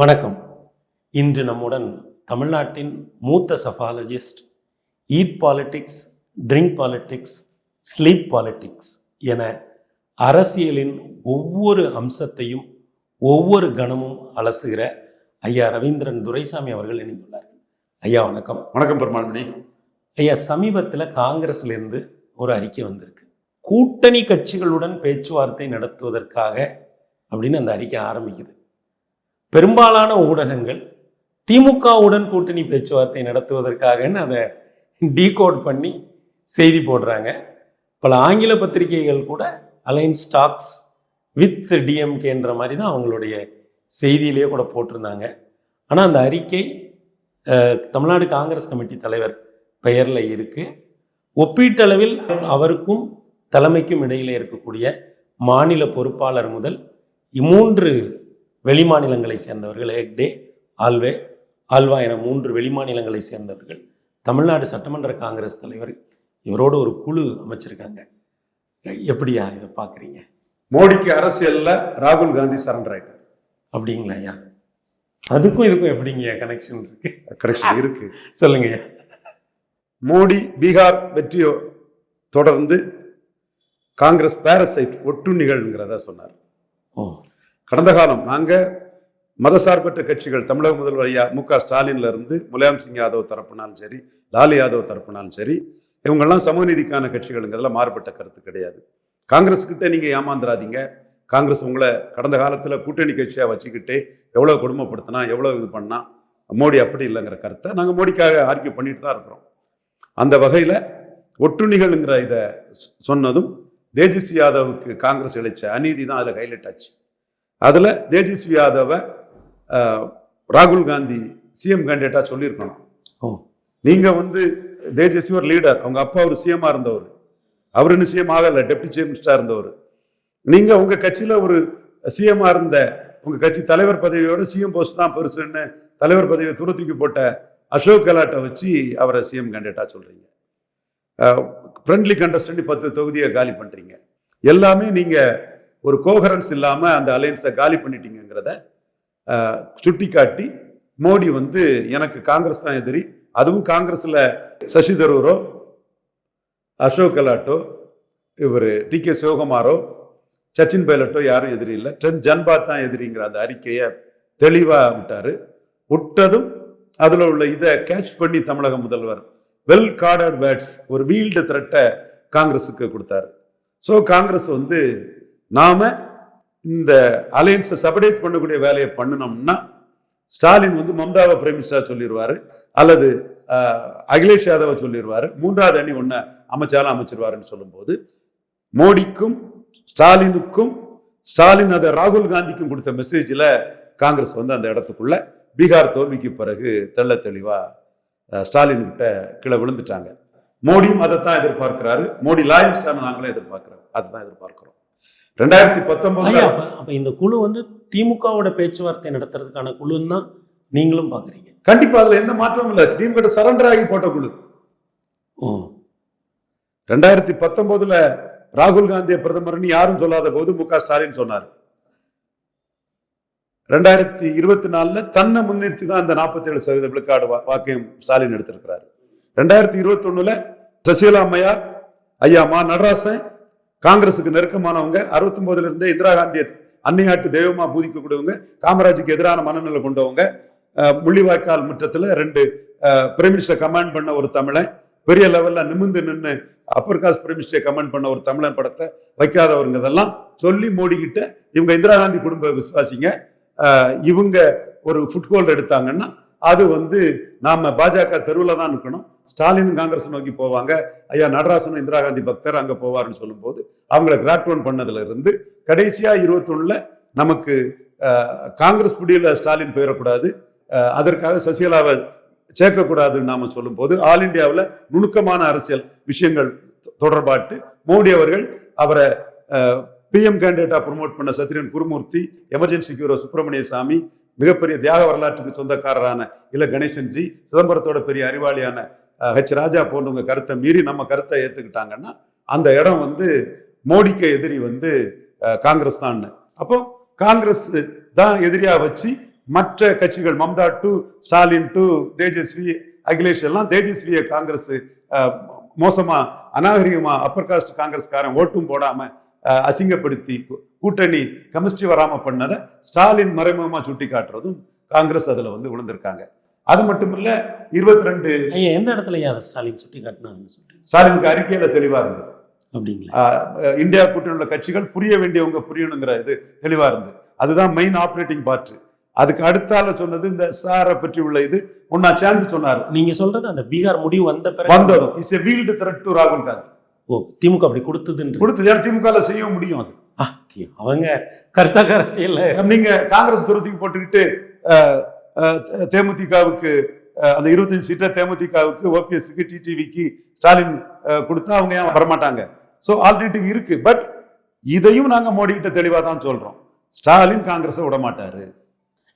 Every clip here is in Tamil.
வணக்கம். இன்று நம்முடன் தமிழ்நாட்டின் மூத்த psephologist eat politics drink politics sleep politics என அரசியலின் ஒவ்வொரு அம்சத்தையும் ஒவ்வொரு கணமும் அலசுகிற ஐயா ரவீந்திரன் துரைசாமி அவர்கள் இணைந்துள்ளார்கள். ஐயா வணக்கம். வணக்கம் பெருமாள்மணி. ஐயா சமீபத்தில் காங்கிரஸ்லேருந்து ஒரு அறிக்கை வந்திருக்கு. கூட்டணி கட்சிகளுடன் பேச்சுவார்த்தை நடத்துவதற்காக அப்படின்னு அந்த அறிக்கை ஆரம்பிக்குது. பெரும்பாலான ஊடகங்கள் திமுகவுடன் கூட்டணி பேச்சுவார்த்தை நடத்துவதற்காகன்னு அதை டீகோட் பண்ணி செய்தி போடுறாங்க. பல ஆங்கில பத்திரிகைகள் கூட அலைன்ஸ் ஸ்டாக்ஸ் வித் டிஎம்கேன்ற மாதிரி தான் அவங்களுடைய செய்தியிலேயே கூட போட்டிருந்தாங்க. ஆனால் அந்த அறிக்கை தமிழ்நாடு காங்கிரஸ் கமிட்டி தலைவர் பெயரில் இருக்குது ஒப்பீட்டளவில் அவருக்கும் தலைமைக்கும் இடையிலே இருக்கக்கூடிய மாநில பொறுப்பாளர் முதல் மூன்று வெளிமாநிலங்களை சேர்ந்தவர்கள் ஹெக்டே ஆல்வே ஆல்வா என மூன்று வெளிமாநிலங்களை சேர்ந்தவர்கள். தமிழ்நாடு சட்டமன்ற காங்கிரஸ் தலைவர் இவரோட ஒரு குழு அமைச்சிருக்காங்க. எப்படியா இதை பார்க்குறீங்க மோடிக்கு அரசியல்ல ராகுல் காந்தி சரண்டர் ஆயிட்டார். அப்படிங்களா ஐயா? அதுக்கும் இதுக்கும் எப்படிங்க கனெக்ஷன் இருக்கு? கரெக்ஷன் இருக்கு. சொல்லுங்க மோடி பீகார் வெற்றியோ தொடர்ந்து காங்கிரஸ் பாரசைட் ஒட்டுண்ணிகள்ங்கிறத சொன்னார். ஓ. கடந்த காலம் நாங்கள் மதசார்பற்ற கட்சிகள் தமிழக முதல்வர் ஐயா மு க ஸ்டாலின்ல இருந்து முலாயம் சிங் யாதவ் தரப்புனாலும் சரி லாலு யாதவ் தரப்புனாலும் சரி இவங்கெல்லாம் சமூக நீதிக்கான மாறுபட்ட கருத்து கிடையாது. காங்கிரஸ் கிட்ட நீங்கள் ஏமாந்துடாதீங்க காங்கிரஸ் உங்களை கடந்த காலத்தில் கூட்டணி கட்சியாக வச்சுக்கிட்டு எவ்வளோ கொடுமைப்படுத்தினா எவ்வளோ இது பண்ணால் மோடி அப்படி இல்லைங்கிற கருத்தை நாங்கள் மோடிக்காக ஆர்கியூ பண்ணிட்டு தான் இருக்கிறோம். அந்த வகையில் ஒட்டுணிகள்ங்கிற இதை சொன்னதும் தேஜஸ்வி யாதவுக்கு காங்கிரஸ் இழைச்ச அநீதி தான் அதில் ஹைலைட் ஆச்சு அதில் தேஜஸ்வி யாதவை ராகுல் காந்தி சிஎம் கேண்டிடேட்டாக சொல்லியிருக்கணும். ஓ. நீங்கள் வந்து தேஜஸ்வி ஒரு லீடர் அவங்க அப்பா ஒரு சிஎம்மாக இருந்தவர். அவர் இன்னும் சிஎம் ஆகலை டெப்டி சீஃப் மினிஸ்டராக இருந்தவர். நீங்கள் உங்கள் கட்சியில் ஒரு சிஎம்மாக இருந்த உங்கள் கட்சி தலைவர் பதவியோட சிஎம் போஸ்ட் தான் பெருசுன்னு தலைவர் பதவியை தூர தூக்கி போட்ட அசோக் கெலாட்டை வச்சு அவரை சிஎம் கேண்டிடேட்டாக சொல்கிறீங்க ஃப்ரெண்ட்லி கண்டஸ்டன்ட் பத்து தொகுதியை காலி பண்ணுறீங்க எல்லாமே நீங்கள் ஒரு கோஹரன்ஸ் இல்லாமல் அந்த அலையன்ஸை காலி பண்ணிட்டீங்கிறத சுட்டி காட்டி மோடி வந்து எனக்கு காங்கிரஸ் தான் எதிரி. அதுவும் காங்கிரஸில் சசி தரூரோ அசோக் கெலாட்டோ இவர் டி கே சிவகுமாரோ சச்சின் பைலட்டோ யாரும் எதிரி இல்லை. ட்ரென் ஜன்பா தான் எதிரிங்கிற அந்த அறிக்கையை தெளிவாக விட்டார். விட்டதும் அதில் உள்ள இதை கேட்ச் பண்ணி தமிழக முதல்வர் வெல் கார்டட் வேர்ட்ஸ் ஒரு வீல்டு த்ரெட்டை காங்கிரஸுக்கு கொடுத்தாரு. ஸோ காங்கிரஸ் வந்து நாம இந்த அலையன்ஸை சபடேட் பண்ணக்கூடிய வேலையை பண்ணினோம்னா ஸ்டாலின் வந்து மம்தாவை பிரேமிஸ்டா சொல்லிடுவாரு அல்லது அகிலேஷ் யாதவை சொல்லிடுவாரு மூன்றாவது அணி ஒன்று அமைச்சாலும் அமைச்சிருவாருன்னு சொல்லும்போது மோடிக்கும் ஸ்டாலினுக்கும் ஸ்டாலின் அதை ராகுல் காந்திக்கும் கொடுத்த மெசேஜில் காங்கிரஸ் வந்து அந்த இடத்துக்குள்ள பீகார் தோல்விக்கு பிறகு தெள்ள தெளிவாக ஸ்டாலின் கிட்ட கீழே விழுந்துட்டாங்க. மோடியும் அதை தான் எதிர்பார்க்கிறாரு. மோடி லாயலிஸ்டான நாங்களும் எதிர்பார்க்கிறோம். அதை தான் எதிர்பார்க்கிறோம். ரெண்டாயிரத்தி பத்தொன்பது அப்ப இந்த குழு வந்து திமுகவோட பேச்சுவார்த்தை நடத்துறதுக்கான குழுன்னு தான் நீங்களும் பாக்குறீங்க. கண்டிப்பா அதுல எந்த மாற்றமும் இல்லை. கிட்ட சரண்டர் ஆகி போட்ட குழு. ஓ. ரெண்டாயிரத்தி பத்தொன்பதுல ராகுல் காந்தியை பிரதமர்னு யாரும் சொல்லாத போது மு க. ஸ்டாலின் சொன்னார். ரெண்டாயிரத்தி இருபத்தி நாலுல தன்னை முன்னிறுத்தி தான் இந்த 47% சதவீத விழுக்காடு வாக்கையும் ஸ்டாலின் எடுத்திருக்கிறாரு. ரெண்டாயிரத்தி இருபத்தி ஒண்ணுல சசிகலா அம்மையார் ஐயா மா நடராசன் காங்கிரசுக்கு நெருக்கமானவங்க 69 இருந்தே இந்திரா காந்தியை அன்னையாட்டு தெய்வமா பூதிக்கக்கூடியவங்க காமராஜுக்கு எதிரான மனநிலை கொண்டவங்க முள்ளிவாய்க்கால் முற்றத்துல ரெண்டு பிரைம் மினிஸ்டர் கமாண்ட் பண்ண ஒரு தமிழன் பெரிய லெவல்ல நிமிந்து நின்று அப்பர் காஸ்ட் பிரைம் மினிஸ்டரை கமெண்ட் பண்ண ஒரு தமிழன் படத்தை வைக்காதவருங்க இதெல்லாம் சொல்லி மூடிக்கிட்டு இவங்க இந்திரா காந்தி குடும்ப விசுவாசிங்க. இவங்க ஒரு ஃபுட்கோல்ட் எடுத்தாங்கன்னா அது வந்து நாம பாஜக தெருவில் தான் நிற்கணும் ஸ்டாலின் காங்கிரஸ் நோக்கி போவாங்க. ஐயா நடராசன் இந்திரா காந்தி பக்தர் அங்க போவாருன்னு சொல்லும்போது அவங்கள கிராட்வன் பண்ணதுல இருந்து கடைசியா இருபத்தொன்னுல நமக்கு காங்கிரஸ் பிடியில் ஸ்டாலின் போயிடக்கூடாது. அதற்காக சசிகலாவை சேர்க்கக்கூடாதுன்னு நாம சொல்லும்போது ஆல் இந்தியாவில் நுணுக்கமான அரசியல் விஷயங்கள் தொ- தொடர்பாட்டு மோடி அவர்கள் அவரை பிஎம் கேண்டிடேட்டா ப்ரொமோட் பண்ண சத்ரியன் குருமூர்த்தி எமர்ஜென்சி ஹீரோ சுப்பிரமணிய சாமி மிகப்பெரிய தியாக வரலாற்றுக்கு சொந்தக்காரரான இல கணேசன் ஜி சிதம்பரத்தோட பெரிய அறிவாளியான ஹெச் ராஜா போன்றவங்க கருத்தை மீறி நம்ம கருத்தை ஏற்றுக்கிட்டாங்கன்னா அந்த இடம் வந்து மோடிக்கு எதிரி வந்து காங்கிரஸ் தான். அப்போ காங்கிரஸ் தான் எதிரியா வச்சு மற்ற கட்சிகள் மம்தா டு ஸ்டாலின் டு தேஜஸ்வி அகிலேஷ் எல்லாம் தேஜஸ்வியை காங்கிரஸ் மோசமா அநாகரிகமா அப்பர் காஸ்ட் காங்கிரஸ்காரன் ஓட்டும் போடாம அசிங்கப்படுத்தி கூட்டணி கெமிஸ்ட்ரி வராம பண்ணதை ஸ்டாலின் மறைமுகமா சுட்டி காட்டுறதும் காங்கிரஸ் அதுல வந்து விழுந்திருக்காங்க. அது மட்டும் இல்ல இருபத்தி ரெண்டு ஐயா எந்த இடத்துல அதை ஸ்டாலின் சுட்டி காட்டினாருன்னு சொல்றீங்க? ஸ்டாலினுக்கு அறிக்கையில தெளிவா இருந்தது. அப்படிங்களா? இந்தியா கூட்டணி உள்ள கட்சிகள் புரிய வேண்டியவங்க புரியணுங்கிற இது தெளிவா இருந்தது. அதுதான் மெயின் ஆப்ரேட்டிங் பார்ட் அதுக்கு அடுத்தால சொன்னது இந்த சாரை பற்றி உள்ள இது. ஒன்னா சேர்ந்து சொன்னாரு. நீங்க சொல்றது அந்த பீகார் முடிவு வந்த பிறகு வந்ததும். Is a veiled threat to ராகுல் காந்தி ஓ திமுக அப்படி கொடுத்ததுன்ற கொடுத்து ஏன்னா திமுக செய்ய முடியும் அது. அவங்க கருத்தாக்க அரசியல்ல. நீங்க காங்கிரஸ் துரத்துக்கு போட்டுக்கிட்டு தேமுதிகவுக்கு அந்த இருபத்தஞ்சு சீட்டை தேமுதிகவுக்கு ஓபிஎஸ்க்கு டிடிவிக்கு ஸ்டாலின் கொடுத்தா அவங்க ஏன் வரமாட்டாங்க? ஸோ ஆல்டர்னேட்டிவ் இருக்கு. பட் இதையும் நாங்க மோடி கிட்ட தெளிவா தான் சொல்றோம். ஸ்டாலின் காங்கிரஸை விட மாட்டாரு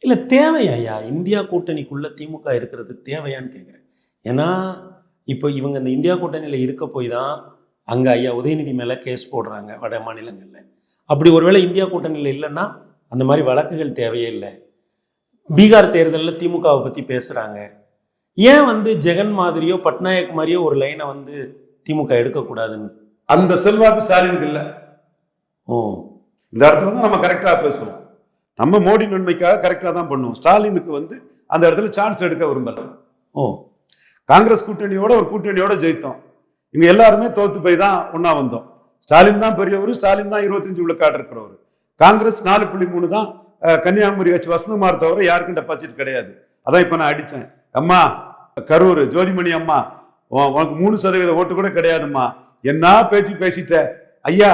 இல்ல தேவையா இந்தியா கூட்டணிக்குள்ள திமுக இருக்கிறது தேவையான்னு கேட்குறேன் ஏன்னா இப்போ இவங்க இந்த இந்தியா கூட்டணியில இருக்க போய் தான் அங்க ஐயா உதயநிதி மேல கேஸ் போடுறாங்க வட மாநிலங்கள்ல. அப்படி ஒருவேளை இந்தியா கூட்டணியில இல்லைன்னா அந்த மாதிரி வழக்குகள் தேவையே இல்லை. பீகார் தேர்தலில் திமுகவை பத்தி பேசுறாங்க. ஏன் வந்து ஜெகன் மாதிரியோ பட்நாயக் மாதிரியோ ஒரு லைனை வந்து திமுக எடுக்கக்கூடாதுன்னு? அந்த செல்வாக்கு ஸ்டாலினுக்கு இல்ல. ஓ. இந்த இடத்துல தான் நம்ம கரெக்டா பேசுவோம். நம்ம மோடி நன்மைக்காக கரெக்டா தான் பண்ணுவோம். ஸ்டாலினுக்கு வந்து அந்த இடத்துல சான்ஸ் எடுக்க விரும்பல. ஓ. காங்கிரஸ் கூட்டணியோட ஒரு கூட்டணியோட ஜெயித்தோம். இங்க எல்லாருமே தோத்து போய் தான் ஒன்னா வந்தோம். ஸ்டாலின் தான் பெரியவர் ஸ்டாலின் தான் இருபத்தஞ்சு விழுக்காடு இருக்கிறவர். காங்கிரஸ் நாலு புள்ளி மூணு தான் கன்னியாகுமரி வச்சு வசந்தகுமார் தவிர யாருக்கும் டெபாசிட் கிடையாது. அதான் இப்ப நான் அடிச்சேன். அம்மா கரூர் ஜோதிமணி அம்மா உன்- உனக்கு மூணு சதவீத ஓட்டு கூட கிடையாதும்மா. என்ன பேச்சு பேசிட்ட? ஐயா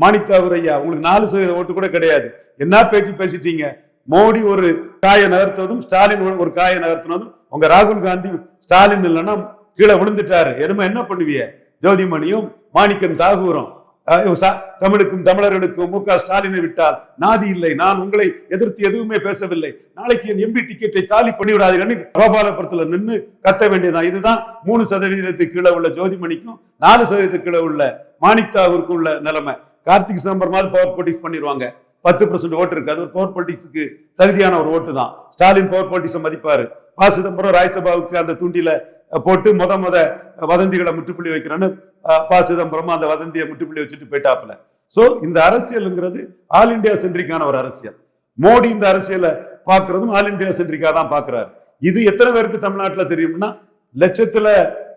மாணித்தாவூர் ஐயா உங்களுக்கு நாலு சதவீத ஓட்டு கூட கிடையாது. என்ன பேச்சு பேசிட்டீங்க? மோடி ஒரு காயை நகர்த்துவதும் ஸ்டாலின் ஒரு- ஒரு காயை நகர்த்தினதும் உங்க ராகுல் காந்தி ஸ்டாலின் இல்லைன்னா கீழே விழுந்துட்டாரு. எருமை என்ன பண்ணுவிய? ஜோதிமணியும் மாணிக்கம் தாகூரும் தமிழுக்கும் தமிழர்களுக்கும் மு க. ஸ்டாலினை விட்டால் நாதி இல்லை. நான் உங்களை எதிர்த்து எதுவுமே பேசவில்லை. நாளைக்கு என் எம்பி டிக்கெட்டை காலி பண்ணி கோபாலபுரத்துல நின்னு கத்த வேண்டியதுதான். இதுதான் மூணு சதவீதத்துக்கு கீழே உள்ள ஜோதிமணிக்கும் நாலு சதவீதத்துக்கு கீழே உள்ள மாணிக் தாகூருக்கும் உள்ள நிலைமை. கார்த்திக் சிதம்பரமாவது பவர் பொலிட்டிக்ஸ் பண்ணிடுவாங்க பத்து பர்சன்ட் ஓட்டு இருக்கு. அது ஒரு பவர் பொலிட்டிக்ஸுக்கு தகுதியான ஒரு ஓட்டு தான் ஸ்டாலின் பவர் பொலிட்டிக்ஸை மதிப்பாரு. பா சிதம்பரம் ராஜ்சபாவுக்கு அந்த தூண்டில போட்டு முத முத வதந்திகளை முற்றுப்புள்ளி வைக்கிறேன்னு பா ப சிதம்பரம் அந்த வதந்தியை முற்றுப்புள்ளி வச்சுட்டு போயிட்டாப்புல. ஸோ இந்த அரசியலுங்கிறது ஆல் இந்தியா சென்ட்ரிக்கான ஒரு அரசியல். மோடி இந்த அரசியலை பார்க்கறதும் ஆல் இந்தியா சென்ட்ரிக்காக தான் பார்க்கறாரு. இது எத்தனை பேருக்கு தமிழ்நாட்டில் தெரியும்னா லட்சத்தில்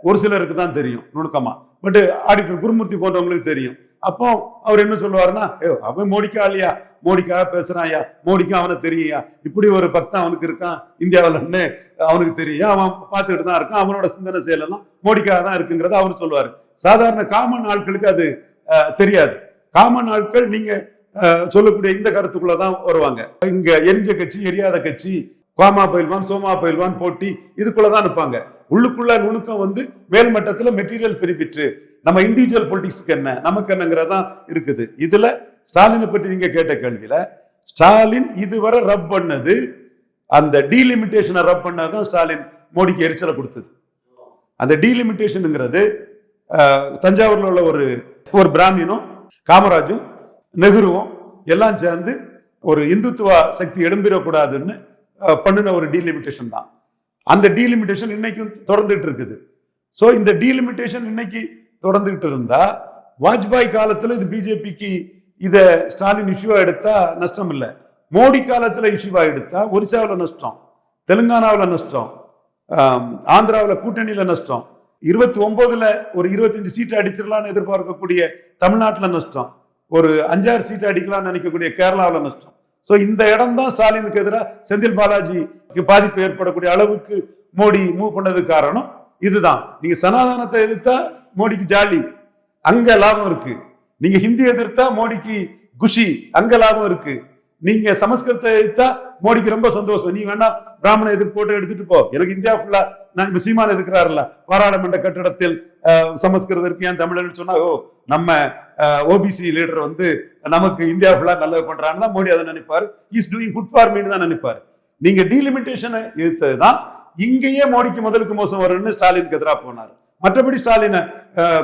ஒரு சிலருக்கு தான் தெரியும் நுணுக்கமாக பட் ஆடிட்டர் குருமூர்த்தி போன்றவங்களுக்கு தெரியும். அப்போ அவர் என்ன சொல்லுவாருன்னா "ஏய், அவன் மோடிக்கா இல்லையா மோடிக்காக பேசுறான்யா மோடிக்கும் அவனை தெரியா இப்படி ஒரு பக்தன் அவனுக்கு இருக்கான் இந்தியாவிலன்னு அவனுக்கு தெரியும் அவன் பார்த்துக்கிட்டு தான் இருக்கான் அவனோட சிந்தனை செயலெல்லாம் மோடிக்காக தான் இருக்குங்கிறத அவர் சொல்லுவாரு. சாதாரண காமன் ஆட்களுக்கு அது அஹ், தெரியாது. காமன் ஆட்கள் நீங்க அஹ், சொல்லக்கூடிய இந்த கருத்துக்குள்ள தான் வருவாங்க. இங்க எரிஞ்ச கட்சி எரியாத கட்சி காமா பயில்வான் சோமா பயில்வான் போட்டி இதுக்குள்ளதான் இருப்பாங்க உள்ளுக்குள்ள நுணுக்கம் வந்து மேல்மட்டத்துல மெட்டீரியல் பெனிஃபிட் நம்ம இண்டிவிஜுவல் பொலிட்டிக்ஸ்க்கு என்ன? நமக்கு என்னங்கிறதான் இருக்குது. இதுல ஸ்டாலினை பற்றி நீங்க கேட்ட கேள்வியில ஸ்டாலின் இதுவரை ரப் பண்ணது அந்த டீலிமிட்டேஷனை ரப் பண்ணதான் ஸ்டாலின் மோடிக்கு எரிச்சலை கொடுத்தது. அந்த டீலிமிட்டேஷனுங்கிறது தஞ்சாவூர்ல உள்ள ஒரு ஒரு பிராமினும் காமராஜும் நெஹ்ருவும் எல்லாம் சேர்ந்து ஒரு இந்துத்துவ சக்தி எழும்பிடக்கூடாதுன்னு பண்ணின ஒரு டீலிமிட்டேஷன் தான். அந்த டீலிமிட்டேஷன் இன்னைக்கும் தொடர்ந்துட்டு இருக்குது. ஸோ இந்த டீலிமிட்டேஷன் இன்னைக்கு தொடர்ந்துகிட்டு இருந்தா வாஜ்பாய் காலத்துல இது பிஜேபிக்கு இதை ஸ்டாலின் இஷ்யூவா எடுத்தா நஷ்டம் இல்லை. மோடி காலத்துல இஷ்யூவா எடுத்தா ஒரிசாவில் நஷ்டம் தெலுங்கானாவில் நஷ்டம் ஆந்திராவில் கூட்டணியில் நஷ்டம். இருபத்தி ஒன்பதுல ஒரு இருபத்தஞ்சு சீட்டு அடிச்சிடலான்னு எதிர்பார்க்கக்கூடிய தமிழ்நாட்டில் நஷ்டம். ஒரு அஞ்சாறு சீட்டு அடிக்கலாம்னு நினைக்கக்கூடிய கேரளாவில் நஷ்டம். ஸோ இந்த இடம் தான் ஸ்டாலினுக்கு எதிராக செந்தில் பாலாஜிக்கு பாதிப்பு ஏற்படக்கூடிய அளவுக்கு மோடி மூவ் பண்ணதுக்கு காரணம் இதுதான். நீங்கள் சனாதனத்தை எதிர்த்தா மோடிக்கு ஜாலி. அங்க லாபம் இருக்கு. நீங்க ஹிந்தி எதிர்த்தா மோடிக்கு குஷி. அங்க லாபம் இருக்கு. நீங்க சமஸ்கிருதத்தை எதிர்த்தா மோடிக்கு ரொம்ப சந்தோஷம். நீ வேணா பிராமண எதிர்ப்பு போட்டு எடுத்துட்டு போ. எனக்கு இந்தியா ஃபுல்லா நான் சீமான எதிர்க்கிறாருல்ல பாராளுமன்ற கட்டடத்தில் சமஸ்கிருதம் இருக்கு ஏன் தமிழர்னு சொன்னா ஓ நம்ம ஓபிசி லீடர் வந்து நமக்கு இந்தியா ஃபுல்லா நல்லது பண்றான்னு தான் மோடி அதை நினைப்பாரு. Is doing good for me தான் நினைப்பாரு. நீங்க டீலிமிட்டேஷனை எதிர்த்தது தான் இங்கேயே மோடிக்கு முதலுக்கு மோசம் வரும்னு ஸ்டாலினுக்கு எதிராக போனார். மற்றபடி ஸ்டாலினை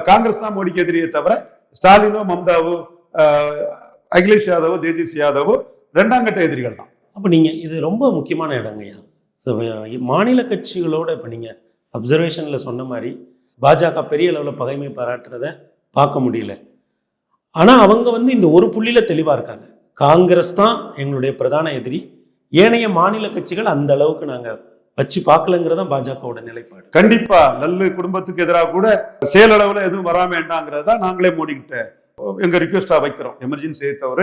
காங்கிரஸ் தான் மோடிக்கு எதிரியே தவிர ஸ்டாலினோ மம்தாவோ அகிலேஷ் யாதவோ தேஜஸ்வி யாதவோ ரெண்டாம் கட்ட எதிரிகள் தான். அப்போ நீங்கள் இது ரொம்ப முக்கியமான இடங்கய்யா மாநில கட்சிகளோட இப்போ நீங்கள் அப்சர்வேஷனில் சொன்ன மாதிரி பாஜக பெரிய அளவில் பகைமை பாராட்டுறத பார்க்க முடியல. ஆனால் அவங்க வந்து இந்த ஒரு புள்ளியில் தெளிவாக இருக்காங்க. காங்கிரஸ் தான் எங்களுடைய பிரதான எதிரி. ஏனைய மாநில கட்சிகள் அந்த அளவுக்கு நாங்கள் வச்சு பார்க்கலங்கிறதா தான் பாஜகவோட நிலைப்பாடு. கண்டிப்பா நல்ல குடும்பத்துக்கு எதிராக கூட செயலளவுல எதுவும் வராம வேண்டாங்கிறத நாங்களே மோடி கிட்ட எங்க ரிக்வெஸ்டா வைக்கிறோம். எமர்ஜென்சியை தவிர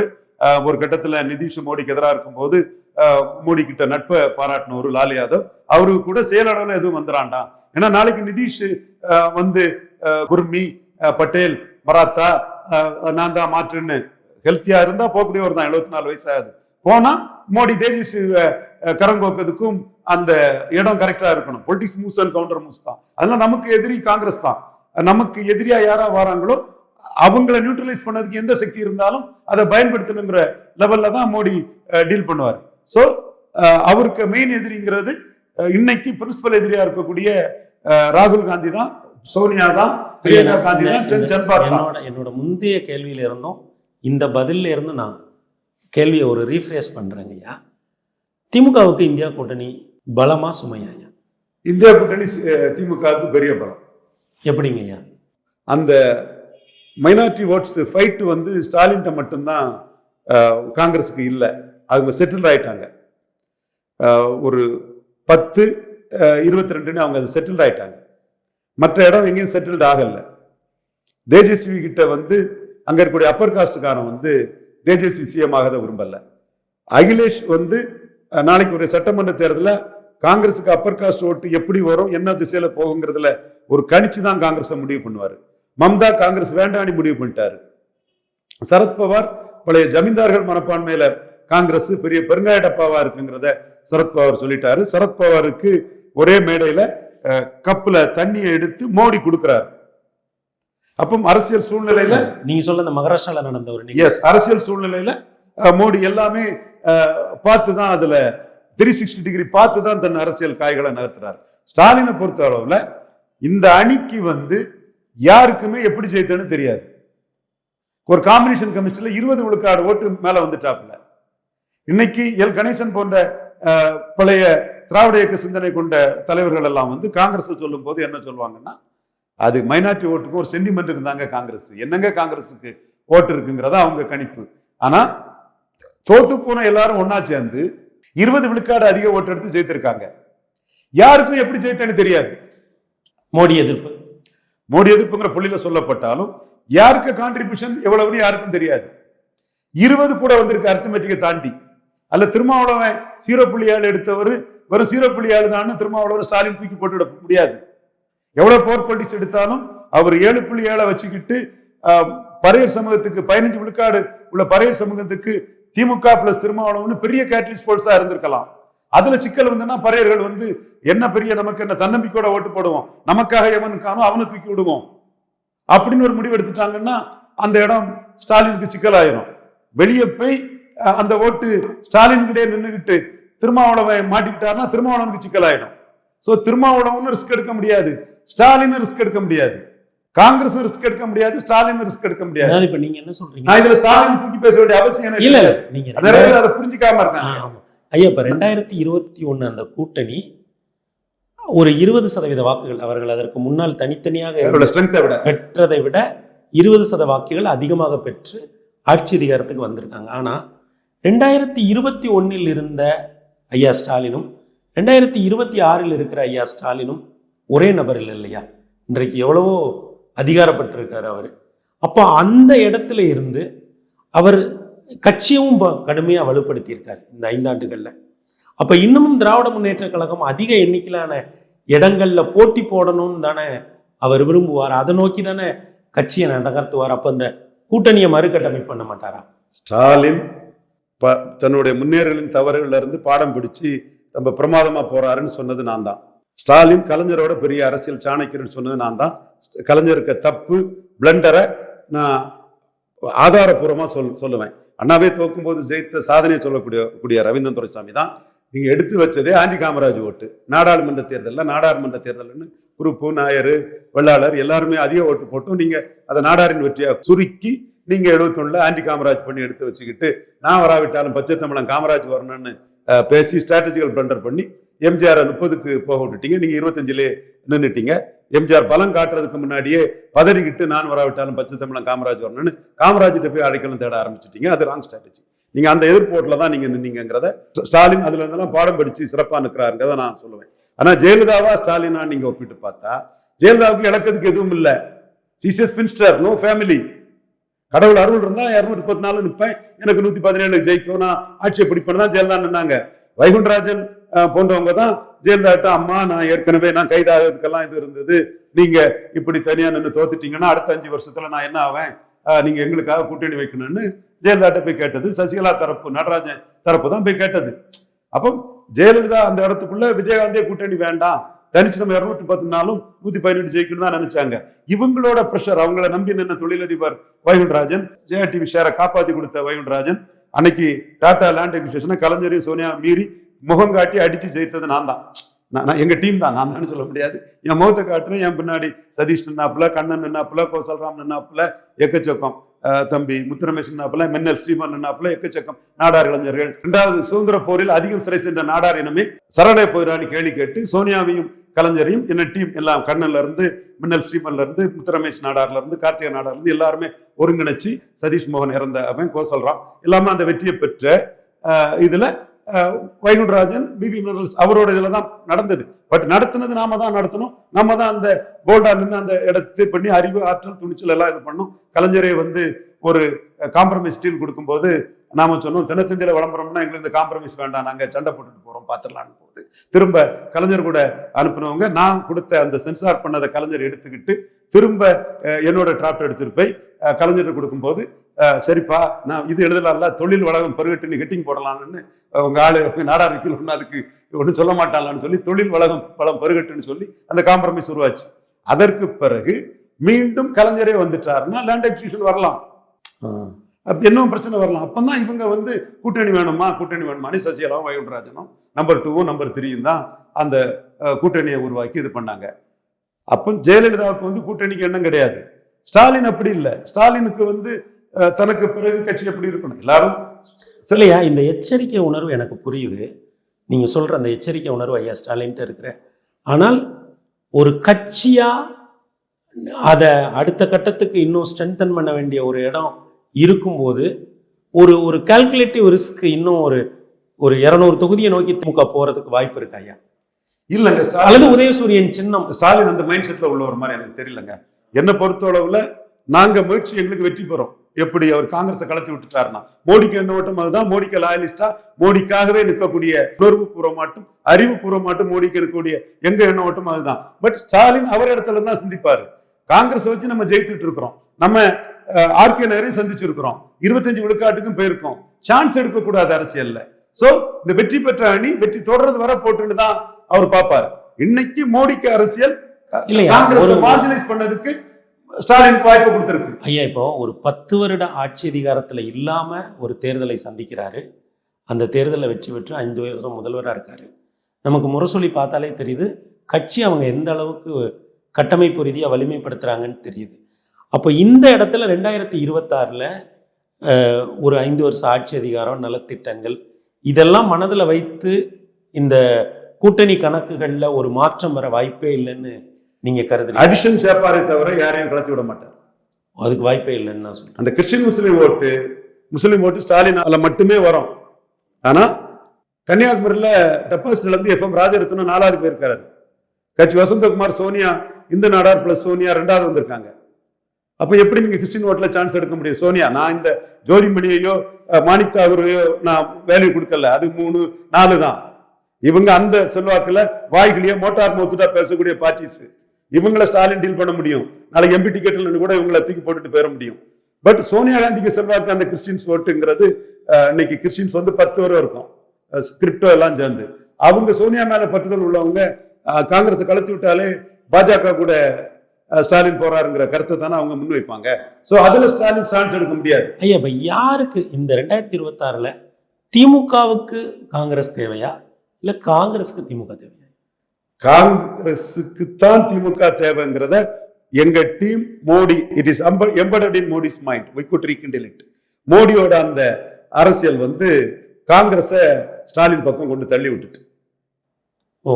ஒரு கட்டத்துல நிதிஷ் மோடிக்கு எதிராக இருக்கும்போது மோடி கிட்ட நட்பை பாராட்டின ஒரு லால் யாதவ் அவருக்கு கூட செயலளவுல எதுவும் வந்துடாண்டாம் ஏன்னா நாளைக்கு நிதிஷ் வந்து குர்மி அஹ், பட்டேல் மராத்தா அஹ், நான் தான் மாற்றுன்னு ஹெல்த்தியா இருந்தா போகக்கூடியவர் தான் எழுபத்தி நாலு வயசு ஆகுது. போனா மோடி தேஜஸ்வி அஹ், கரங்கோக்கதுக்கும் அந்த இடம் கரெக்டா இருக்கணும். Politics moves and counter moves தான். அதனால நமக்கு எதிரி காங்கிரஸ் தான். நமக்கு எதிரியா யாரா வராங்களோ அவங்கள நியூட்ரலைஸ் பண்ணதுக்கு எந்த சக்தி இருந்தாலும் அதை பயன்படுத்தணுங்கிற லெவல்ல தான் மோடி டீல் பண்ணுவார். ஸோ அவருக்கு மெயின் எதிரிங்கிறது இன்னைக்கு பிரின்சிபல் எதிரியா இருக்கக்கூடிய ராகுல் காந்தி தான் சோனியா தான் பிரியங்கா காந்தி தான் என்னோட என்னோட முந்தைய கேள்வியில இருந்தும் இந்த பதில்ல இருந்து நான் கேள்வியை ஒரு ரீஃப்ரேஸ் ஐயா. திமுகவுக்கு இந்தியா கூட்டணி பலமா சுமையா ஐயா? இந்தியா கூட்டணி திமுகவுக்கு பெரிய பலம். எப்படிங்க ஐயா? அந்த மைனாரிட்டி ஓட்ஸ் ஃபைட் வந்து ஸ்டாலின்ட்ட மட்டும்தான் காங்கிரஸுக்கு இல்லை. அவங்க செட்டில் ஆயிட்டாங்க. ஒரு பத்து இருபத்தி ரெண்டுன்னு அவங்க அது செட்டில் ஆயிட்டாங்க. மற்ற இடம் எங்கேயும் செட்டில்டு ஆகல. தேஜஸ்வி கிட்ட வந்து அங்க இருக்கக்கூடிய அப்பர் காஸ்டுக்காரன் வந்து தேஜஸ்வி சிஎம் ஆகத விரும்பல. அகிலேஷ் வந்து நாளைக்கு ஒரு சட்டமன்ற தேர்தலில் காங்கிரஸுக்கு அப்பர் காஸ்ட் ஓட்டு எப்படி வரும் என்ன திசையில போகுங்கிறதுல ஒரு கணிச்சு தான் காங்கிரஸை முடிவு பண்ணுவார். மம்தா காங்கிரஸ் வேண்டான்னு முடிவு பண்ணிட்டாரு. சரத்பவார் பழைய ஜமீன்தார்கள் மனப்பான்மையில காங்கிரஸ் பெரிய பெருங்காய டப்பாவா இருக்குங்கிறத சரத்பவார் சொல்லிட்டாரு. சரத்பவாருக்கு ஒரே மேடையில கப்புல தண்ணியை எடுத்து மோடி கொடுக்கிறார். அப்போ அரசியல் சூழ்நிலையில நீங்க சொல்ல இந்த மகாராஷ்டிரால நடந்த ஒரு எஸ் அரசியல் சூழ்நிலையில மோடி எல்லாமே பார்த்து தான் அதுல த்ரீ சிக்ஸ்டி டிகிரி பார்த்து தான் தன் அரசியல் காய்களை நகர்த்துறாரு. ஸ்டாலினை பொறுத்த அளவுல இந்த அணிக்கு வந்து யாருக்குமே எப்படி ஜெயித்தன்னு தெரியாது. ஒரு காம்பினேஷன் கமிஷன்ல இருபது விழுக்காடு ஓட்டு மேல வந்துட்டாப்புல. இன்னைக்கு எல். கணேசன் போன்ற பழைய திராவிட இயக்க சிந்தனை கொண்ட தலைவர்கள் எல்லாம் வந்து காங்கிரஸ் சொல்லும் போது என்ன சொல்லுவாங்கன்னா அது மைனாரிட்டி ஓட்டுக்கும் ஒரு சென்டிமெண்ட்டுக்கு தாங்க காங்கிரஸ். என்னங்க காங்கிரஸுக்கு ஓட்டு இருக்குங்கிறத அவங்க கணிப்பு. ஆனா தோத்து போன எல்லாரும் ஒண்ணா சேர்ந்து இருபது விழுக்காடு அதிக ஓட்டு எடுத்து ஜெயித்திருக்காங்க. யாருக்கும் எப்படி ஜெயித்தேன்னு தெரியாது. மோடி எதிர்ப்பு. மோடி எதிர்ப்புங்கிற புள்ளியில சொல்லப்பட்டாலும் யாருக்கு கான்ட்ரிபியூஷன் எவ்வளவுன்னு யாருக்கும் தெரியாது. இருபது கூட வந்திருக்கு அர்த்தமெட்டிக்கை தாண்டி. அல்ல திருமாவளவன் சீரோ புள்ளி ஏழு எடுத்தவர் வெறும் சீரோ புள்ளி ஏழு தான் திருமாவளவன் ஸ்டாலின் தூக்கி போட்டுவிட முடியாது. எவ்வளவு போர் பாலிட்டிக்ஸ் எடுத்தாலும் அவர் ஏழு புள்ளி ஏழை வச்சுக்கிட்டு பறையர் சமூகத்துக்கு பதினஞ்சு விழுக்காடு உள்ள பறையர் சமூகத்துக்கு திமுக பிளஸ் திருமாவளவன் பெரிய கேட்டலிஸ்ட் போல்ஸா இருந்திருக்கலாம். அதுல சிக்கல் வந்துன்னா பறையர்கள் வந்து என்ன பெரிய நமக்கு என்ன தன்னம்பிக்கையோட ஓட்டு போடுவோம். நமக்காக எவனுக்கானோ அவனை தூக்கி விடுவோம். அப்படின்னு ஒரு முடிவு எடுத்துட்டாங்கன்னா அந்த இடம் ஸ்டாலினுக்கு சிக்கலாயிரும். வெளியே போய் அந்த ஓட்டு ஸ்டாலின் கிட்டே நின்றுகிட்டு திருமாவளவன் மாட்டிக்கிட்டாருன்னா திருமாவளவனுக்கு சிக்கலாயிடும். ஸோ திருமாவளவன் ரிஸ்க் எடுக்க முடியாது. ஸ்டாலின் ரிஸ்க் எடுக்க முடியாது. காங்கிரஸும் ரிஸ்க் எடுக்க முடியாது ஸ்டாலினும் ரிஸ்க் எடுக்க முடியாது. இப்ப நீங்க என்ன சொல்றீங்க? நான் இதுல ஸ்டாலின் தூக்கி பேச வேண்டிய அவசியம் எனக்கு இல்ல. நீங்க நிறைய பேர் அதை புரிஞ்சுக்காம இருக்காங்க. ஐயா இப்ப ரெண்டாயிரத்தி இருபத்தி ஒண்ணு அந்த கூட்டணி ஒரு இருபது சதவீத வாக்குகள் அவர்கள் அதற்கு முன்னால் தனித்தனியாக ஸ்ட்ரென்த்தை விட. பெற்றதை விட இருபது சத வாக்குகள் அதிகமாக பெற்று ஆட்சி அதிகாரத்துக்கு வந்திருக்காங்க. ஆனா ரெண்டாயிரத்தி இருபத்தி ஒன்னில் இருந்த ஐயா ஸ்டாலினும் ரெண்டாயிரத்தி இருபத்தி ஆறில் இருக்கிற ஐயா ஸ்டாலினும் ஒரே நபர் இல்லை இல்லையா? இன்றைக்கு எவ்வளவோ அதிகாரப்பட்டிருக்கார் அவர். அப்போ அந்த இடத்துல இருந்து அவர் கட்சியும் ப- வலுப்படுத்தியிருக்கார் இந்த ஐந்தாண்டுகளில். அப்போ இன்னமும் திராவிட முன்னேற்ற கழகம் அதிக எண்ணிக்கையிலான இடங்களில் போட்டி போடணும்னு தானே அவர் விரும்புவார். அதை நோக்கி தானே கட்சியை நகர்த்துவார். அப்போ இந்த கூட்டணியை மறுகட்டமைப்பு பண்ண மாட்டாரா? ஸ்டாலின் ப- தன்னுடைய முன்னேறலின் தவறுகளிலிருந்து பாடம் பிடிச்சி ரொம்ப பிரமாதமாக போகிறாருன்னு சொன்னது நான் தான். ஸ்டாலின் கலைஞரோட பெரிய அரசியல் சாணக்கியர்னு சொன்னது நான் தான். கலைஞருக்கு தப்பு பிளண்டரை நான் ஆதாரபூர்வமாக சொல் சொல்லுவேன். அண்ணாவே தோக்கும்போது ஜெயித்த சாதனையை சொல்லக்கூடிய கூடிய ரவீந்திரன் துரைசாமி தான். நீங்கள் எடுத்து வச்சதே ஆண்டி காமராஜ் ஓட்டு. நாடாளுமன்ற தேர்தலில் நாடாளுமன்ற தேர்தல்னு குறுப்பு நாயர் வெள்ளாளர் எல்லாருமே அதிக ஓட்டு போட்டும். நீங்கள் அதை நாடாரின் வெற்றியாக சுருக்கி நீங்கள் எழுபத்தொன்னில் ஆண்டி காமராஜ் பண்ணி எடுத்து வச்சுக்கிட்டு நான் வராவிட்டாலும் பச்சை தமிழன் காமராஜ் வரணும்னு பேசி ஸ்ட்ராட்டஜிக்கல் பிளண்டர் பண்ணி எம்ஜிஆர் முப்பதுக்கு போக விட்டுட்டீங்க. நீங்க இருபத்தஞ்சிலே நின்றுட்டீங்க எம்ஜிஆர் பலம் காட்டுறதுக்கு முன்னாடியே பதறிக்கிட்டு நான் வராவிட்டாலும் பச்சை தமிழன் காமராஜ் வரணும்னு காமராஜ்கிட்ட போய் அடைக்கலம் தேட ஆரம்பிச்சிட்டீங்க. அது ராங் ஸ்ட்ராட்டஜி நீங்க அந்த எதிர்ப்போட்டில் தான் நீங்க நின்னீங்கிறத ஸ்டாலின் அதுல இருந்தெல்லாம் பாடம் படிச்சு சிறப்பாக நிற்கிறாருங்கிறத நான் சொல்லுவேன். ஆனா ஜெயலலிதாவா ஸ்டாலினா நீங்க ஒப்பிட்டு பார்த்தா ஜெயலலிதாவுக்கு இழக்கிறதுக்கு எதுவும் இல்லை. சிசஸ் பின்ஸ்டர் நோ ஃபேமிலி கடவுள் அருள் இருந்தா இரநூத்தி முப்பத்தி நாலு நிற்பேன் எனக்கு நூத்தி பதினேழு ஜெயிக்கும். நான் ஆட்சியை பிடிப்பேன் தான் ஜெயலலிதா நின்னாங்க. வைகுண்டராஜன் போன்றவங்க தான் ஜெயலலிதாட்ட அம்மா நான் ஏற்கனவே நான் கைதாகிறதுக்கெல்லாம் இது இருந்தது. நீங்க இப்படி தனியா நின்று தோத்துட்டீங்கன்னா அடுத்த அஞ்சு வருஷத்துல நான் என்ன ஆவேன்? நீங்க எங்களுக்காக கூட்டணி வைக்கணும்னு ஜெயலலிதாட்ட போய் கேட்டது. சசிகலா தரப்பு நடராஜன் தரப்பு தான் போய் கேட்டது. அப்போ ஜெயலலிதா அந்த இடத்துக்குள்ள விஜயகாந்தே கூட்டணி வேண்டாம். தனிச்சு நம்ம இருநூற்றி பத்து நாளும் நூத்தி பதினெட்டு ஜெயிக்கணும் தான் நினைச்சாங்க. இவங்களோட ப்ரெஷர் அவங்கள நம்பி நின்ன தொழிலதிபர் வைகுண்டராஜன் ஜெயா டிவி ஷேரை காப்பாத்தி கொடுத்த வைகுண்டராஜன் அன்னைக்கு டாடா லேண்ட் எக்ஸிபிஷனை கலைஞரையும் சோனியா மீறி முகம் காட்டி அடிச்சு ஜெயித்தது நான் தான். நான் எங்க டீம் தான். நான் தான் சொல்ல முடியாது. என் முகத்தை காட்டுறேன் என் பின்னாடி சதீஷ் நின்னாப்புல கண்ணன் நின்னாப்புல கோசல்ராம் நின்னாப்புல எக்கச்சக்கம் அஹ், தம்பி முத்துரமேஷ் நின்னாப்புல மின்னல் ஸ்ரீமன் நின்னாப்புல எக்கச்சக்கம் நாடார் இளைஞர்கள். இரண்டாவது சுதந்திர போரில் அதிகம் சிறை சென்ற நாடார் இனமே சரணை போயிரான்னு கேள்வி கேட்டு சோனியாவையும் கலைஞரையும் என்ன டீம் எல்லாம் கண்ணன்ல இருந்து மின்னல் ஸ்ரீமன்ல இருந்து முத்துரமேஷ் நாடார்ல இருந்து கார்த்திகை நாடார்ல இருந்து எல்லாருமே ஒருங்கிணைச்சு சதீஷ் மோகன் இறந்த அவன் கோசல்ராம். எல்லாமே அந்த வெற்றியை பெற்ற அஹ், இதுல வைகுண்டராஜன் பிபி மினரல்ஸ் அவரோட இதில் தான் நடந்தது. பட் நடத்தினது நாம தான் நடத்தணும். நம்ம தான் அந்த போல்டா நின்று அந்த இடத்து பண்ணி அறிவு ஆற்றல் துணிச்சல் எல்லாம் இது பண்ணோம் கலைஞரே வந்து ஒரு காம்ப்ரமைஸ் டீல் கொடுக்கும்போது நாம சொன்னோம் தினத்தந்தியில விளம்பரம்னா எங்களுக்கு இந்த காம்ப்ரமைஸ் வேண்டாம். நாங்க சண்டை போட்டுட்டு போறோம் பார்த்துடலான்னு போகுது திரும்ப கலைஞர் கூட அனுப்புனவங்க நான் கொடுத்த அந்த சென்சார் பண்ணதை கலைஞர் எடுத்துக்கிட்டு திரும்ப என்னோட டிராப்ட் எடுத்துட்டு போய் கலைஞர் கொடுக்கும்போது சரிப்பா நான் இது எழுதலாம்ல தொழில் வளகம் பெருகட்டுன்னு ஹெட்டிங் போடலாம்னு அஹ், உங்க ஆளு உங்க நாடார் வக்கீல் ஒன்றும் அதுக்கு ஒன்றும் சொல்ல மாட்டாங்களான்னு சொல்லி தொழில் வளகம் வளம் பெருகட்டுன்னு சொல்லி அந்த காம்ப்ரமைஸ் உருவாச்சு. அதற்கு பிறகு மீண்டும் கலைஞரே வந்துட்டாருன்னா லேண்ட் எக்ஸிபிஷன் வரலாம். அப்ப இன்னும் பிரச்சனை வரலாம். அப்பதான் இவங்க வந்து கூட்டணி வேணுமா? கூட்டணி வேணுமான்னு சசிகலாவும் வைகுண்டராஜனும் நம்பர் டூவும் நம்பர் த்ரீயும் தான் அந்த கூட்டணியை உருவாக்கி இது பண்ணாங்க. அப்போ ஜெயலலிதாவுக்கு வந்து கூட்டணிக்கு எண்ணம் கிடையாது. ஸ்டாலின் அப்படி இல்லை. ஸ்டாலினுக்கு வந்து தனக்கு பிறகு கட்சி எப்படி இருக்கணும்? எல்லாரும் இல்லையா இந்த எச்சரிக்கை உணர்வு எனக்கு புரியுது. நீங்கள் சொல்கிற அந்த எச்சரிக்கை உணர்வு ஐயா ஸ்டாலின்ட்டு இருக்கிற ஆனால் ஒரு கட்சியாக அதை அடுத்த கட்டத்துக்கு இன்னும் ஸ்ட்ரென்தன் பண்ண வேண்டிய ஒரு இடம் இருக்கும்போது ஒரு ஒரு கால்குலேட்டிவ் ரிஸ்க் இன்னும் ஒரு ஒரு இரநூறு தொகுதியை நோக்கி திமுக போகிறதுக்கு வாய்ப்பு இருக்கு ஐயா? இல்லைங்க அல்லது உதயசூரியன் சின்னம். ஸ்டாலின் அந்த மைண்ட் செட்ல உள்ள ஒரு மாதிரி எனக்கு தெரியலங்க. என்னை பொறுத்தளவுல நாங்க முயற்சி எங்களுக்கு வெற்றி பெறும். எப்படி அவர் காங்கிரஸை கலத்தி விட்டுட்டாருன்னா? மோடிக்கு என்ன ஓட்டம்? அதுதான் மோடிக்கு லாயலிஸ்டா? மோடிக்காகவே நிற்கக்கூடிய உணர்வு பூர்வமாட்டும் அறிவு பூர்வமாட்டும் மோடிக்கு இருக்கக்கூடிய எங்க எண்ண ஓட்டம்? அதுதான். பட் ஸ்டாலின் அவர் இடத்துல தான் சிந்திப்பாரு. காங்கிரஸ் வச்சு நம்ம ஜெயித்துட்டு இருக்கிறோம். நம்ம ஆர்கே நேரையும் சந்திச்சிருக்கிறோம் இருபத்தஞ்சு விழுக்காட்டுக்கும் போயிருக்கோம். சான்ஸ் எடுக்கக்கூடாது அரசியல்ல. சோ இந்த வெற்றி பெற்ற அணி வெற்றி தொடர்றது வர போட்டுன்னு தான் அவர் பார்ப்பாரு. இன்னைக்கு மோடிக்கு அரசியல் காங்கிரஸ் மார்ஜினைஸ் பண்ணதுக்கு ஸ்டாலின் வாய்ப்பு கொடுத்துருக்கு. ஐயா இப்போ ஒரு பத்து வருட ஆட்சி அதிகாரத்தில் இல்லாமல் ஒரு தேர்தலை சந்திக்கிறாரு. அந்த தேர்தலில் வெற்றி பெற்று ஐந்து வருஷம் முதல்வராக இருக்காரு. நமக்கு முரசொலி பார்த்தாலே தெரியுது கட்சி அவங்க எந்த அளவுக்கு கட்டமைப்பு ரீதியாக வலிமைப்படுத்துகிறாங்கன்னு தெரியுது. அப்போ இந்த இடத்துல ரெண்டாயிரத்தி இருபத்தாறில் ஒரு ஐந்து வருஷம் ஆட்சி அதிகாரம் நலத்திட்டங்கள் இதெல்லாம் மனதில் வைத்து இந்த கூட்டணி கணக்குகளில் ஒரு மாற்றம் வர வாய்ப்பே இல்லைன்னு நீங்கள் கருதுறீங்க. அடிஷன் சேப்பாரை தவிர யாரையும் கலத்தி விட மாட்டார். அதுக்கு வாய்ப்பே இல்லைன்னு நான் சொல்கிறேன் அந்த கிறிஸ்டின் முஸ்லீம் ஓட்டு முஸ்லீம் ஓட்டு ஸ்டாலின் அதுல மட்டுமே வரும். ஆனா கன்னியாகுமரியில டெபாசிட்ல இருந்து எஃப்எம் ராஜரத்னம் நாலாவது போயிருக்காரு கட்சி வசந்தகுமார் சோனியா இந்த நாடார் பிளஸ் சோனியா ரெண்டாவது வந்திருக்காங்க. அப்ப எப்படி நீங்க கிறிஸ்டின் ஓட்டுல சான்ஸ் எடுக்க முடியும்? சோனியா நான் இந்த ஜோதிமணியையோ மாணிக் தாகூரையோ நான் வேல்யூ கொடுக்கல. அது மூணு நாலு தான். இவங்க அந்த செல்வாக்குல வாய்களையே மோட்டார் மோத்துட்டா பேசக்கூடிய பார்ட்டிஸ் இவங்கள ஸ்டாலின் டீல் பண்ண முடியும். நாளைக்கு எம்பி டிக்கெட்ல கூட இவங்களை தூக்கி போட்டுட்டு போயிட முடியும். பட் சோனியா காந்திக்கு செல்வாக்கு அந்த கிறிஸ்டின்ஸ் ஓட்டுங்கிறது இன்னைக்கு கிறிஸ்டின்ஸ் வந்து பத்து வரை இருக்கும். ஸ்கிரிப்டோ எல்லாம் சேர்ந்து. அவங்க சோனியா மேல பற்றுதல் உள்ளவங்க அஹ், காங்கிரஸை கலத்தி விட்டாலே பாஜக கூட ஸ்டாலின் போறாருங்கிற கருத்தை தானே அவங்க முன்வைப்பாங்க சோ அதுல ஸ்டாலின் சான்ஸ் எடுக்க முடியாது. ஐயா இப்போ யாருக்கு இந்த ரெண்டாயிரத்தி இருபத்தாறில் திமுகவுக்கு காங்கிரஸ் தேவையா? இல்லை காங்கிரஸுக்கு திமுக தேவையா? காங்கிரஸுக்கு தான் திமுக தேவைங்கிறத எங்க team Modi it is embedded in Modi's mind we could rekindle it மோடியோட அந்த அரசியல் வந்து காங்கிரஸை ஸ்டாலின் பக்கம் கொண்டு தள்ளி விட்டுட்டு. ஓ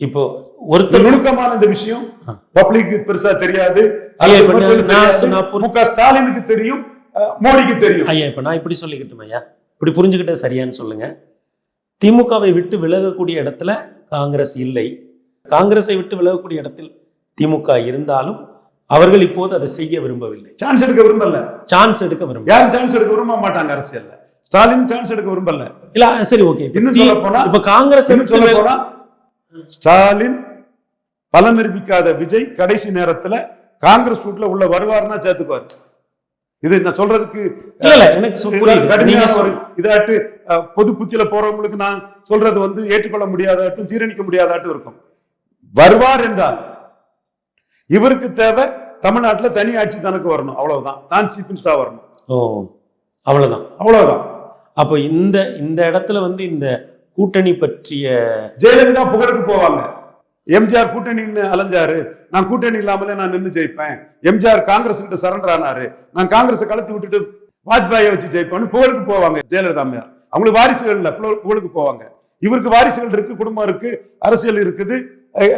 இப்போ ஒருத்தர் நுணுக்கமான இந்த விஷயம். பப்ளிக்கு பெருசா தெரியாது. ஸ்டாலினுக்கு தெரியும் மோடிக்கு தெரியும். ஐயா இப்போ நான் இப்படி சொல்லிக்கிட்டுமா ஐயா? இப்படி புரிஞ்சுக்கிட்டே சரியான்னு சொல்லுங்க. திமுகவை விட்டு விலகக்கூடிய இடத்துல காங்கிரஸ் இல்லை. காங்கிரஸை விட்டு விலகக்கூடிய இடத்தில் திமுக இருந்தாலும் அவர்கள் இப்போது அதை செய்ய விரும்பவில்லை. சான்ஸ் எடுக்க விரும்பல. சான்ஸ் எடுக்க விரும்ப யாரும் சான்ஸ் எடுக்க விரும்ப மாட்டாங்க அரசியல்ல. ஸ்டாலின் சான்ஸ் எடுக்க விரும்பல. இல்ல சரி ஓகே இன்னும் சொல்லப் போனா- இப்ப காங்கிரஸ் சொல்ல போனா ஸ்டாலின் பலன் நிரூபிக்காத விஜய் கடைசி நேரத்துல காங்கிரஸ் ரூட்ல உள்ள வருவாருன்னா சேர்த்துக்குவாரு. இது நான் சொல்றதுக்கு இல்ல இல்ல எனக்கு புரியுது. ஒரு இதாட்டு பொது புத்தியில போறவங்களுக்கு நான் சொல்றது வந்து ஏற்றுக்கொள்ள முடியாதாட்டும் ஜீரணிக்க முடியாதாட்டும் இருக்கும். வருவார் என்றால் இவருக்கு தேவை தமிழ்நாட்டுல தனி ஆட்சி தனக்கு வரணும். அவ்வளவுதான். தான் சீஃப் மினிஸ்டரா வரணும். ஓ அவ்வளவுதான். அவ்வளவுதான். அப்போ இந்த இந்த இடத்துல வந்து இந்த கூட்டணி பற்றிய ஜெயலலிதா புகழுக்கு போவாங்க. எம்ஜிஆர் கூட்டணின்னு அலைஞ்சாரு. நான் கூட்டணி இல்லாமலே நான் நின்னு ஜெயிப்பேன். எம்ஜிஆர் காங்கிரஸ் கிட்ட சரண்டர் ஆனாரு. நான் காங்கிரஸை கலத்தி விட்டுட்டு வாஜ்பாயை வச்சு ஜெயிப்பேன்னு புகழுக்கு போவாங்க. ஜெயலலிதா அம்மையார். அவங்களுக்கு வாரிசுகள் இல்ல புகழ்- புகழுக்கு போவாங்க. இவருக்கு வாரிசுகள் இருக்கு குடும்பம் இருக்கு அரசியல் இருக்குது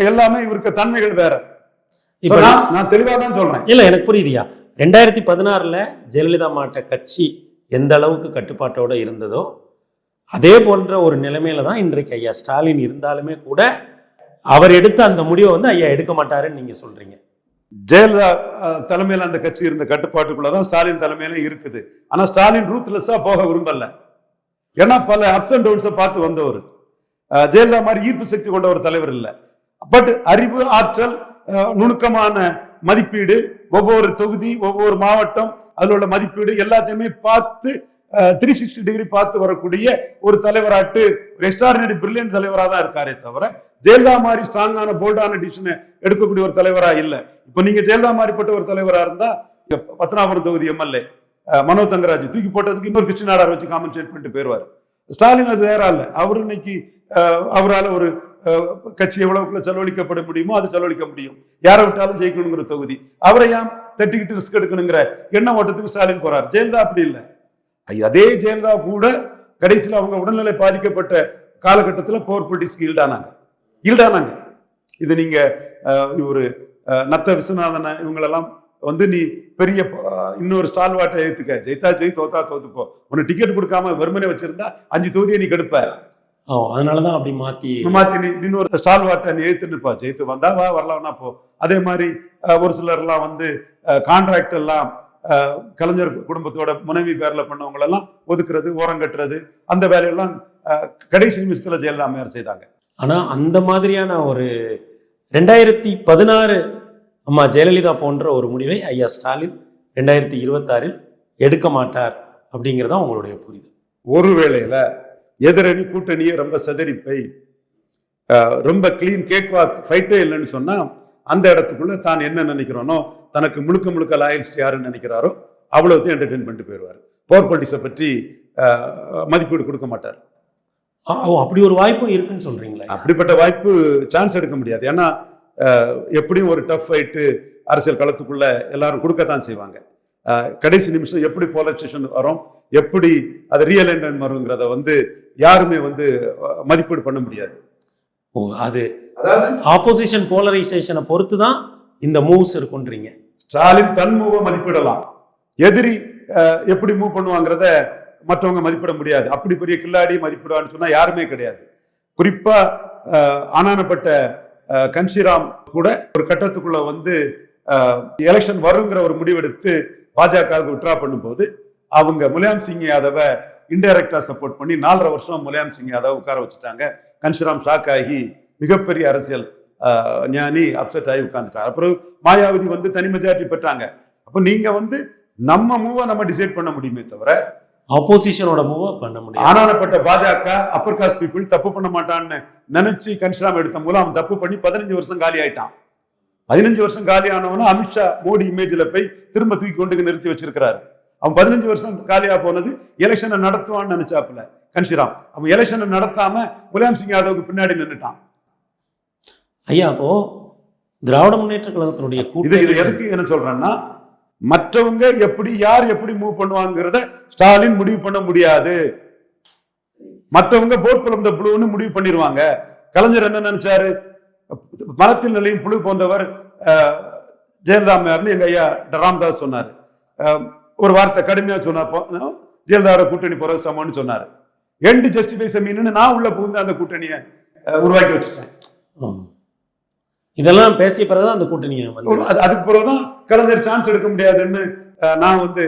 எல்லாமே இவருக்கு தன்மைகள் வேற. நான் நான் தெளிவா தான் சொல்றேன். இல்ல எனக்கு புரியுதுயா? ரெண்டாயிரத்தி பதினாறுல ஜெயலலிதா மாட்ட கட்சி எந்த அளவுக்கு கட்டுப்பாட்டோட இருந்ததோ அதே போன்ற ஒரு நிலைமையில தான் இன்றைக்கு ஐயா ஸ்டாலின் இருந்தாலுமே கூட அவர் எடுத்த அந்த முடிவை வந்து ஐயா எடுக்க மாட்டாருன்னு நீங்க சொல்றீங்க. ஜெயலலிதா தலைமையில் தலைமையில அந்த கட்சி இருந்த கட்டுப்பாட்டுக்குள்ளதான் ஸ்டாலின் தலைமையில இருக்குது. ஆனா ஸ்டாலின் ரூத்லெஸ்ஸா போக விரும்பல. ஏன்னா பல அப்ஸ் அண்ட் டவுன்ஸை பார்த்து வந்தவர். ஜெயலலிதா மாதிரி ஈர்ப்பு சக்தி கொண்ட ஒரு தலைவர் இல்லை. பட் அறிவு ஆற்றல் நுணுக்கமான மதிப்பீடு ஒவ்வொரு தொகுதி ஒவ்வொரு மாவட்டம் அதில் உள்ள மதிப்பீடு எல்லாத்தையுமே பார்த்து த்ரீ சிக்ஸ்டி டிகிரி பார்த்து வரக்கூடிய ஒரு தலைவராட்டு எக்ஸ்ட்ராடினரி பிரில்லியன் தலைவராக தான் இருக்காரே தவிர ஜெயலலிதா மாதிரி ஸ்ட்ராங்கான போல்டான டிசிஷனை எடுக்கக்கூடிய ஒரு தலைவரா இல்ல. இப்போ நீங்க ஜெயலலிதா மாதிரிப்பட்ட ஒரு தலைவரா இருந்தா பத்னாபுரம் தொகுதி எம்எல்ஏ மனோ தங்கராஜ் தூக்கி போட்டதுக்கு இன்னொரு கிருஷ்ண நாடார் வச்சு காம்பன்சேட் பண்ணிட்டு போயிருவாரு. ஸ்டாலின் அது வேற இல்ல அவர் இன்னைக்கு அவரால் ஒரு கட்சி எவ்வளவுக்குள்ள செலவழிக்கப்பட முடியுமோ அது செலவழிக்க முடியும். யாரை விட்டாலும் ஜெயிக்கணுங்கிற தொகுதி. அவரை ஏன் தட்டிக்கிட்டு ரிஸ்க் எடுக்கணுங்கிற எண்ண ஓட்டத்துக்கு ஸ்டாலின் போறார். ஜெயலலிதா அப்படி இல்லை. அதே ஜெயலலிதா கூட கடைசியில் அவங்க உடல்நிலை பாதிக்கப்பட்ட காலகட்டத்தில் போர் பொலிட்டிக்ஸ்க்கு ஈல்டானாங்க. ஈல்டானாங்க. இது நீங்க அஹ், நத்த விஸ்வநாதன் இவங்களெல்லாம் வந்து நீ பெரிய இன்னொரு ஸ்டால்வாட்டை ஏத்துக்க. ஜெயித்தா ஜெய் தோத்தா தோத்துப்போ. உனக்கு டிக்கெட் கொடுக்காம வெறுமனே வச்சிருந்தா அஞ்சு தொகுதியை நீ கெடுப்ப. அதனாலதான் அப்படி மாத்தி மாத்தி நீ இன்னொரு ஸ்டால்வாட்டை நீ ஏத்துன்னு இருப்பா. ஜெயித்து வந்தா வா வரலாம்னா போ. அதே மாதிரி ஒரு சிலர்லாம் வந்து கான்ட்ராக்ட் எல்லாம் கலைஞர் குடும்பத்தோட முனைவி பேர்ல பண்ணவங்க எல்லாம் ஒதுக்குறது ஓரம் கட்டுறது அந்த வேலையெல்லாம் கடைசி நிமிஷத்துல ஜெயலலிதா அம்மையார் செய்தாங்க. ஆனா அந்த மாதிரியான ஒரு ரெண்டாயிரத்தி பதினாறு அம்மா ஜெயலலிதா போன்ற ஒரு முடிவை ஐயா ஸ்டாலின் ரெண்டாயிரத்தி இருபத்தாறில் எடுக்க மாட்டார் அப்படிங்கிறதா உங்களுடைய புரிதல். ஒரு வேளையில எதிரணி கூட்டணியை ரொம்ப செதறிப்பை ரொம்ப கிளீன் கேக் வாக் ஃபைட்டே இல்லைன்னு சொன்னா அந்த இடத்துக்குள்ள தான் என்ன நினைக்கிறோனோ தனக்கு முழுக்க முழுக்க லாயல்ஸ்ட் யாருன்னு நினைக்கிறாரோ அவ்வளவுத்தையும் என்டர்டெயின் பண்ணிட்டு போயிடுவார். போர் பொலிட்டிக்ஸை பற்றி மதிப்பீடு கொடுக்க மாட்டார். ஆ, ஓ அப்படி ஒரு வாய்ப்பும் இருக்குன்னு சொல்றீங்களா? அப்படிப்பட்ட வாய்ப்பு சான்ஸ் எடுக்க முடியாது. ஏன்னா எப்படியும் ஒரு டஃப் ஃபைட்டு அரசியல் களத்துக்குள்ள எல்லாரும் கொடுக்கத்தான் செய்வாங்க. கடைசி நிமிஷம் எப்படி போலரைசேஷன் வரும் எப்படி அது ரியல் எண்ட் வருங்கிறத வந்து யாருமே வந்து மதிப்பீடு பண்ண முடியாது. ஓ அது அதாவது ஆப்போசிஷன் போலரைசேஷனை பொறுத்து தான் இந்த மூவ்ஸ் இருக்குன்றீங்க. ஸ்டாலின் தன் மூவ மதிப்பிடலாம். எதிரி எப்படி மூவ் பண்ணுவாங்கிறத மற்றவங்க மதிப்பிட முடியாது. அப்படி பெரிய கில்லாடி மதிப்பிடுவான்னு சொன்னா யாருமே கிடையாது. குறிப்பா ஆனானப்பட்ட கன்ஷிராம் கூட ஒரு கட்டத்துக்குள்ள வந்து எலெக்ஷன் வருங்கிற ஒரு முடிவெடுத்து பாஜகவுக்கு விட்ரா பண்ணும்போது அவங்க முலாயம் சிங் யாதவை இன்டைரக்டா சப்போர்ட் பண்ணி நாலரை வருஷம் முலாயம் சிங் யாதவ் உட்கார வச்சுட்டாங்க. கன்ஷிராம் ஷாக் ஆகி மிகப்பெரிய அரசியல் ஞானி அப்செட் ஆகி உட்கார்ந்துட்டார். அப்புறம் மாயாவதி வந்து தனி மெஜாரிட்டி பெற்றாங்க. அப்போ நீங்க வந்து நம்ம மூவ நம்ம டிசைட் பண்ண முடியுமே தவிர ஆப்போசிஷனோட மூவை பண்ண முடியும் ஆனானப்பட்ட பாஜக அப்பர் காஸ்ட் பீப்புள் தப்பு பண்ண மாட்டான்னு நினைச்சு கன்ஷிராம் எடுத்த மூலம் அவன் தப்பு பண்ணி பதினஞ்சு வருஷம் காலி ஆயிட்டான். பதினஞ்சு வருஷம் காலி ஆனவன அமித்ஷா மோடி இமேஜ்ல போய் திரும்ப தூக்கி கொண்டு நிறுத்தி வச்சிருக்கிறாரு. அவன் பதினஞ்சு வருஷம் காலியா போனது எலெக்ஷனை நடத்துவான்னு நினைச்சாப்புல கன்ஷிராம் அவன் எலெக்ஷனை நடத்தாம முலாயம் சிங் யாதவுக்கு பின்னாடி நின்னுட்டான். ஐயா அப்போ திராவிட முன்னேற்ற கழகத்தினுடைய இது இது எதுக்கு என்ன சொல்றேன்னா மற்றவங்க எப்படி யார் எப்படி மூவ் பண்ணுவாங்கிறத ஸ்டாலின் முடிவு பண்ண முடியாது. மற்றவங்க போட் புலம் த புழுன்னு முடிவு பண்ணிடுவாங்க. கலைஞர் என்ன நினைச்சாரு? மரத்தில் நிலையும் புழு போன்றவர் அஹ், ஜெயலலிதா அம்மையார்னு எங்க ஐயா ராமதாஸ் சொன்னார். ஒரு வார்த்தை கடுமையா சொன்னார். ஜெயலலிதாவோட கூட்டணி போறது சமம்னு சொன்னார். எண்டு ஜஸ்டிஃபை மீன்னு நான் உள்ள புகுந்து அந்த கூட்டணியை உருவாக்கி வச்சுட்டேன். இதெல்லாம் பேசிய பிறகுதான் அந்த அது- அதுக்கு பிறகுதான் கலைஞர் சான்ஸ் எடுக்க முடியாதுன்னு நான் வந்து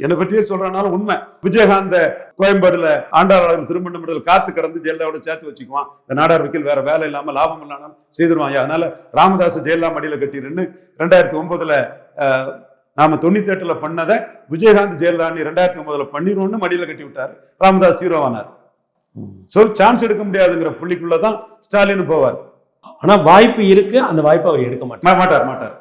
என்னை பற்றியே சொல்றேனாலும் உண்மை. விஜயகாந்த கோயம்பேடுல ஆண்டாளர் திருமணமண்டல காத்து கடந்து ஜெயலலிதாவோட சேர்த்து வச்சுக்குவான். இந்த நாடார் வக்கீல் வேற வேலை இல்லாம லாபம் இல்லாமல் செய்திருவான். அதனால ராமதாஸ் ஜெயலலிதா மடியில கட்டிருன்னு ரெண்டாயிரத்தி ஒன்பதுல நாம தொண்ணூத்தி எட்டுல பண்ணதை விஜயகாந்த் ஜெயலலிதா ரெண்டாயிரத்தி ஒன்பதுல பண்ணிடுவோம்னு மடியில கட்டி விட்டாரு. ராமதாஸ் ஹீரோவானார். சோ சான்ஸ் எடுக்க முடியாதுங்கிற புள்ளிக்குள்ளதான் ஸ்டாலின் போவார். ஆனா வாய்ப்பு இருக்கு அந்த வாய்ப்பை அவர் எடுக்க மாட்டார். மாட்டார் மாட்டார்.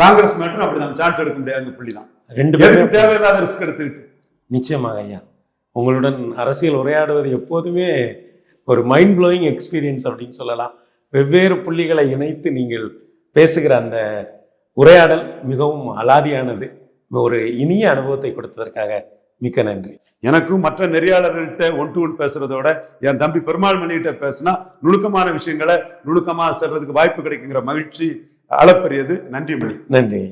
காங்கிரஸ் மேட்டர் அப்படி நம்ம சான்ஸ் எடுக்க முடியாதுங்க புள்ளி தான் ரெண்டு பேரும் தேவையில்லாத ரிஸ்க் எடுத்துக்கிட்டு? நிச்சயமாக ஐயா. உங்களுடன் அரசியல் உரையாடுவது எப்போதுமே ஒரு மைண்ட் ப்ளோயிங் எக்ஸ்பீரியன்ஸ் அப்படின்னு சொல்லலாம். வெவ்வேறு புள்ளிகளை இணைத்து நீங்கள் பேசுகிற அந்த உரையாடல் மிகவும் அலாதியானது. ஒரு இனிய அனுபவத்தை கொடுத்ததற்காக மிக்க நன்றி. எனக்கும் மற்ற நெறியாளர்கள்ட்ட ஒன் டு ஒன் பேசுறதோட என் தம்பி பெருமாள் மணிகிட்ட பேசினா நுணுக்கமான விஷயங்களை நுணுக்கமா சேர்றதுக்கு வாய்ப்பு கிடைக்குங்கிற மகிழ்ச்சி அளப்பரியது. நன்றி மணி. நன்றி.